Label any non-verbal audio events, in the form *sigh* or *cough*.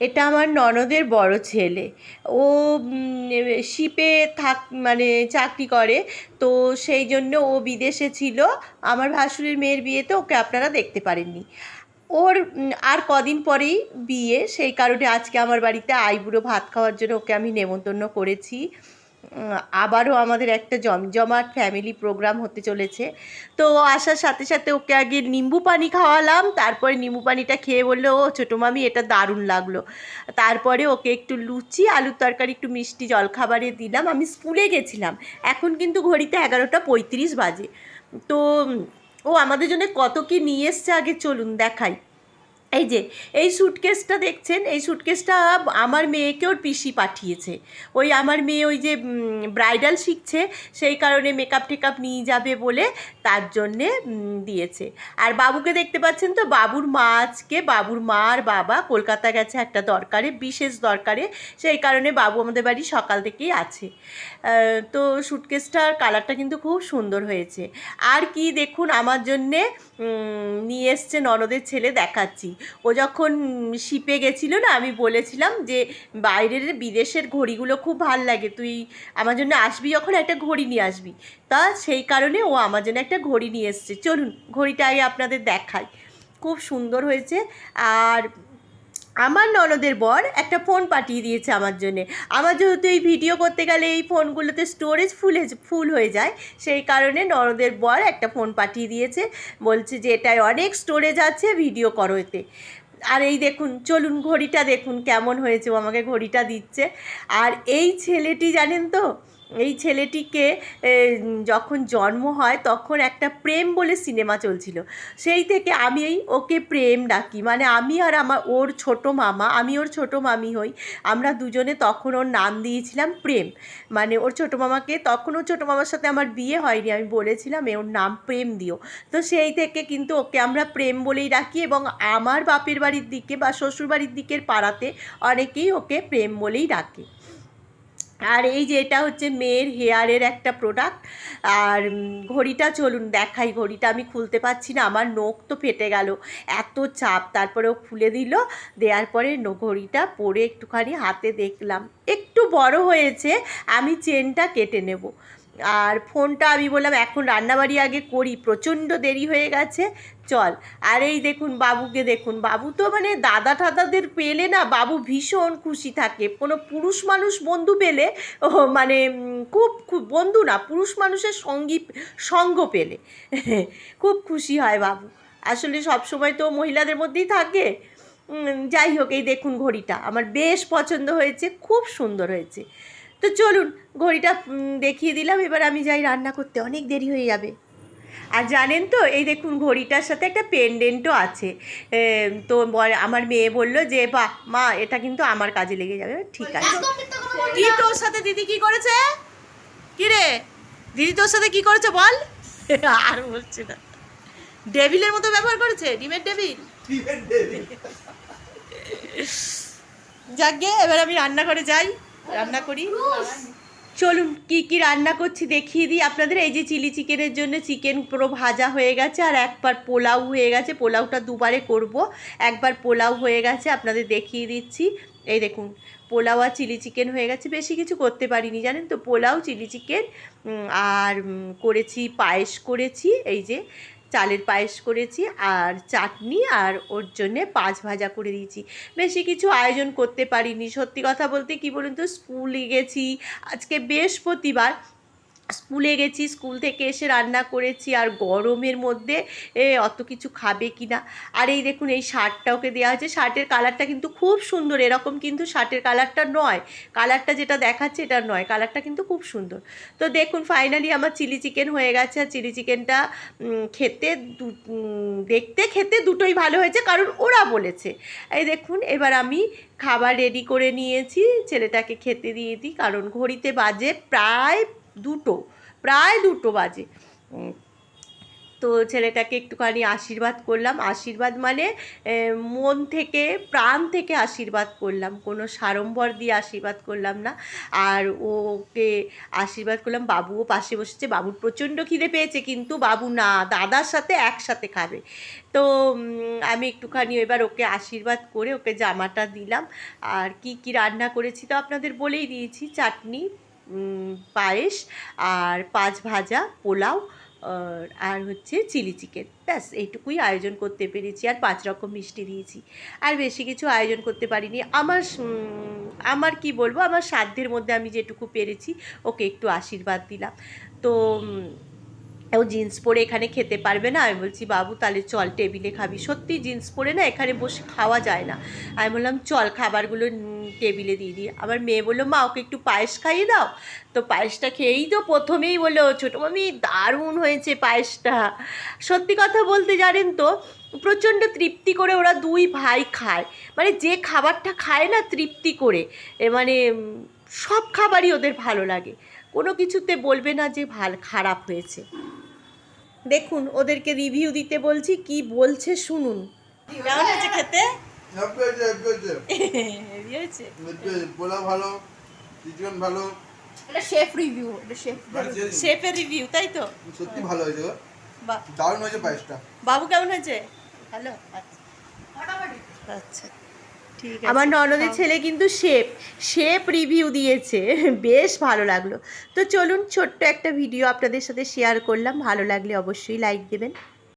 এটা আমার ননদের বড় ছেলে। ও শিপে থাক মানে চাকরি করে, তো সেই জন্য ও বিদেশে ছিল। আমার ভাসুরের মেয়ের বিয়েতে ওকে আপনারা দেখতে পারেননি। ওর আর কদিন পরেই বিয়ে, সেই কারণে আজকে আমার বাড়িতে আইবুড়ো ভাত খাওয়ার জন্য ওকে আমি নেমন্তন্ন করেছি। আবারও আমাদের একটা জমজমাট ফ্যামিলি প্রোগ্রাম হতে চলেছে। তো আসার সাথে সাথে ওকে আগে নিম্বু পানি খাওয়ালাম, তারপরে নিম্বু পানিটা খেয়ে বলল, ও ছোটো মামি, এটা দারুণ লাগল। তারপরে ওকে একটু লুচি, আলুর তরকারি, একটু মিষ্টি জলখাবারে দিলাম। আমি স্কুলে গেছিলাম, এখন কিন্তু ঘড়িতে এগারোটা পঁয়ত্রিশ বাজে। তো, ও আমাদের জন্য কত কি নিয়ে এসছে আগে চলুন দেখাই। এই যে, এই সুটকেসটা দেখছেন? এই সুটকেসটা আমার মেয়েকে ওর পিসি পাঠিয়েছে। ওই আমার মেয়ে ওই যে ব্রাইডাল শিখছে, সেই কারণে মেকআপ টেকআপ নিয়ে যাবে বলে তার জন্যে দিয়েছে। আর বাবুকে দেখতে পাচ্ছেন তো? বাবুর মা আজকে, বাবুর মা আর বাবা কলকাতা গেছে একটা দরকারে, বিশেষ দরকারে। সেই কারণে বাবু আমাদের বাড়ি সকাল থেকেই আছে। তো সুটকেসটার কালারটা কিন্তু খুব সুন্দর হয়েছে। আর কি দেখুন, আমার জন্যে নিয়ে এসছে ননদের ছেলে, দেখাচ্ছি। ও যখন শিপে গেছিল না, আমি বলেছিলাম যে বাইরের বিদেশের ঘড়িগুলো খুব ভালো লাগে, তুই আমার জন্য আসবি যখন, একটা ঘড়ি নিয়ে আসবি। তা সেই কারণে ও আমার জন্য একটা ঘড়ি নিয়ে এসছে। চলুন, ঘড়িটা আগে আপনাদের দেখাই। খুব সুন্দর হয়েছে। আর আমার ননদের বর একটা ফোন পাঠিয়ে দিয়েছে আমার জন্যে। আমার যেহেতু এই ভিডিও করতে গেলে এই ফোনগুলোতে স্টোরেজ ফুলে ফুল হয়ে যায়, সেই কারণে ননদের বর একটা ফোন পাঠিয়ে দিয়েছে। বলছে যে, এটায় অনেক স্টোরেজ আছে ভিডিও করো এতে। আর এই দেখুন, চলুন ঘড়িটা দেখুন কেমন হয়েছে, ও আমাকে ঘড়িটা দিচ্ছে। আর এই ছেলেটি জানেন তো এই ছেলেটিকে যখন জন্ম হয় তখন একটা প্রেম বলে সিনেমা চলছিল। সেই থেকে আমি ওকে প্রেম ডাকি। মানে আমি আর আমার, ওর ছোট মামা, আমি ওর ছোট মামি হই। আমরা দুজনে তখন ওর নাম দিয়েছিলাম প্রেম। মানে ওর ছোট মামাকে, তখন ওর ছোটো মামার সাথে আমার বিয়ে হয়নি। আমি বলেছিলাম, এ, ওর নাম প্রেম দিও। তো সেই থেকে কিন্তু ওকে আমরা প্রেম বলেই রাখি এবং আমার বাপের বাড়ির দিকে বা শ্বশুর বাড়ির দিকের পাড়াতে অনেকেই ওকে প্রেম বলেই ডাকে। আর এই যে এটা হচ্ছে মেয়ের হেয়ারের একটা প্রোডাক্ট আর ঘড়িটা চলুন দেখাই, ঘড়িটা আমি খুলতে পারছি না, আমার নখ তো ফেটে গেল, এত চাপ, তারপরে ও খুলে দিল, দেওয়ার পরে ঘড়িটা পরে একটুখানি হাতে দেখলাম, একটু বড় হয়েছে, আমি চেনটা কেটে নেব। আর ফোনটা আমি বললাম, এখন রান্নাবাড়ি আগে করি, প্রচণ্ড দেরি হয়ে গেছে, চল। আর এই দেখুন, বাবুকে দেখুন, বাবু তো মানে দাদা ঠাদাদের পেলে না, বাবু ভীষণ খুশি থাকে। কোনো পুরুষ মানুষ বন্ধু পেলে, ও মানে খুব খুব বন্ধু না, পুরুষ মানুষের সঙ্গী, সঙ্গ পেলে। খুব খুশি হয় বাবু। আসলে সব সময় তো মহিলাদের মধ্যেই থাকে। যাই হোক, এই দেখুন ঘড়িটা। আমার বেশ পছন্দ হয়েছে, খুব সুন্দর হয়েছে। তো চলুন ঘড়িটা দেখিয়ে দিলাম এবার আমি যাই রান্না করতে অনেক দেরি হয়ে যাবে। আর জানেন তো এই দেখুন ঘড়িটার সাথে একটা পেন্ডেন্টও আছে। তো আমার মেয়ে বলল যে বাহ মা এটা কিন্তু আমার কাজে লেগে যাবে। ঠিক আছে। কি তোর সাথে দিদি কি করেছে? কি রে? দিদি তোর সাথে কি করেছে বল? *laughs* আর বলছে না। ডেভিলের মতো ব্যবহার করেছে? ডিমের ডেভিল? যাকে এবার আমি রান্না করে যাই। রান্না করি? চলুন কি কি রান্না করছি দেখিয়ে দিই আপনাদের। এই যে চিলি চিকেনের জন্য চিকেন পুরো ভাজা হয়ে গেছে আর একবার পোলাও হয়ে গেছে। পোলাওটা দুবারে করব। একবার পোলাও হয়ে গেছে আপনাদের দেখিয়ে দিচ্ছি। এই দেখুন পোলাও আর চিলি চিকেন হয়ে গেছে। বেশি কিছু করতে পারিনি জানেন তো? পোলাও চিলি চিকেন আর করেছি পায়েস করেছি। এই যে চালের পায়েস করেছি আর চাটনি আর ওর জন্যে পাঁচ ভাজা করে দিয়েছি। বেশি কিছু আয়োজন করতে পারিনি। সত্যি কথা বলতে কি বলুন তো, স্কুলে গেছি, আজকে বৃহস্পতিবার। স্কুলে গেছি, স্কুল থেকে এসে রান্না করেছি আর গরমের মধ্যে এ অত কিছু খাবে কি না আর এই দেখুন, এই শার্টটা ওকে দেওয়া হয়েছে। শার্টের কালারটা কিন্তু খুব সুন্দর, এরকম কিন্তু শার্টের কালারটা নয়। কালারটা যেটা দেখাচ্ছে এটা নয়, কালারটা কিন্তু খুব সুন্দর। তো দেখুন ফাইনালি আমার চিলি চিকেন হয়ে গেছে। আর চিলি চিকেনটা খেতে দেখতে খেতে দুটোই ভালো হয়েছে, কারণ ওরা বলেছে। এই দেখুন, এবার আমি খাবার রেডি করে নিয়েছি। ছেলেটাকে খেতে দিয়ে দিই, কারণ ঘড়িতে বাজে প্রায় দুটো, প্রায় দুটো বাজে। তো ছেলেটাকে একটুখানি আশীর্বাদ করলাম। আশীর্বাদ মানে মন থেকে, প্রাণ থেকে আশীর্বাদ করলাম। কোনো সাড়ম্বর দিয়ে আশীর্বাদ করলাম না। আর ওকে আশীর্বাদ করলাম। বাবুও পাশে বসেছে। বাবুর প্রচণ্ড খিদে পেয়েছে, কিন্তু বাবু না, দাদার সাথে একসাথে খাবে। তো আমি একটুখানি এবার ওকে আশীর্বাদ করে ওকে জামাটা দিলাম। আর কি কি রান্না করেছি তো আপনাদের বলেই দিয়েছি। চাটনি পায়েস আর পাঁচ ভাজা পোলাও আর হচ্ছে চিলি চিকেন। ব্যাস, এইটুকুই আয়োজন করতে পেরেছি আর পাঁচ রকম মিষ্টি দিয়েছি। আর বেশি কিছু আয়োজন করতে পারিনি। আমার আমার কি বলব? আমার সাধ্যের মধ্যে আমি যেটুকু পেরেছি, ওকে একটু আশীর্বাদ দিলাম। তো ও জিন্স পরে এখানে খেতে পারবে না। আমি বলছি, বাবু, তাহলে চল, টেবিলে খাবি। সত্যি জিন্স পরে না এখানে বসে খাওয়া যায় না। আমি বললাম, চল, খাবারগুলো টেবিলে দিয়ে দিই। আমার মেয়ে বলল, মা, ওকে একটু পায়েস খাইয়ে দাও। তো পায়েসটা খেয়েই তো প্রথমেই বলল, ছোটো মামি, দারুণ হয়েছে পায়েসটা। সত্যি কথা বলতে জানেন তো, প্রচণ্ড তৃপ্তি করে ওরা দুই ভাই খায়। মানে যে খাবারটা খায় না তৃপ্তি করে, এ মানে সব খাবারই ওদের ভালো লাগে। কোনো কিছুতে বলবে না যে ভালো, খারাপ হয়েছে। দেখুন ওদেরকে রিভিউ দিতে বলছি কি বলছে শুনুন। কেমন হয়েছে খেতে? ভালো চিকেন ভালো। এটা শেফ রিভিউ এটা শেফ শেফের রিভিউ তাই তো? সত্যি ভালো হয়েছে গো। দারুণ হয়েছে পায়েসটা। বাবু কেমন হয়েছে? ভালো। আচ্ছা। আমার ননদের ছেলে কিন্তু শেপ শেপ রিভিউ দিয়েছে *laughs* বেশ ভালো লাগল। তো চলুন ছোট্ট একটা ভিডিও আপনাদের সাথে শেয়ার করলাম ভালো লাগলে অবশ্যই লাইক দেবেন।